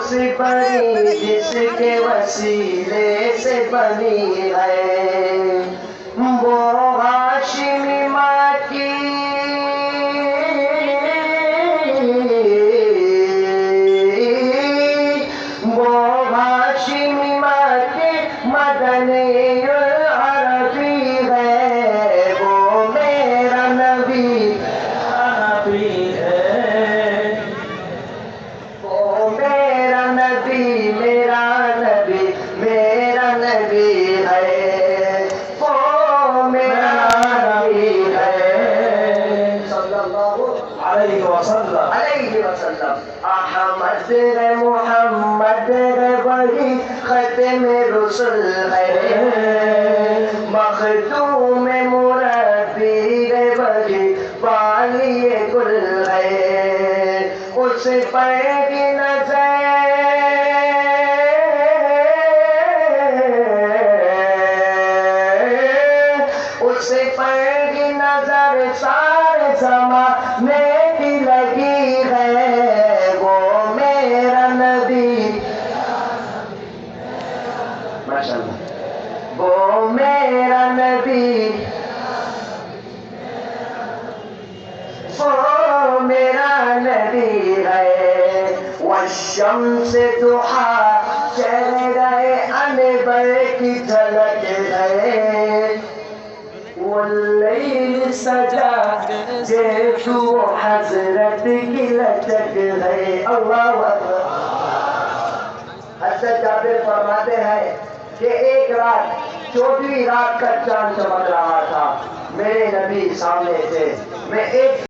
उस बनी जिसके वसीले से बनी है। वो हाशिमी माँ की वो हाशिमी माँ मदनी अहमद रे मोहम्मद रे वही खत्म रसुल है मखदूम मुरब्बी रे वही वाली कुल है उस पर नज़र उस पर नज़र सारे जमाने की माशाल्लाह वो मेरा नबी वो मेरा नबी है वशम्स दुहा चेहरे अनबर की झलक है वल्लैल सजा देखो हज़रत की लचक है रात चौथी रात का चाँद चमक रहा था। मेरे नबी सामने थे। मैं एक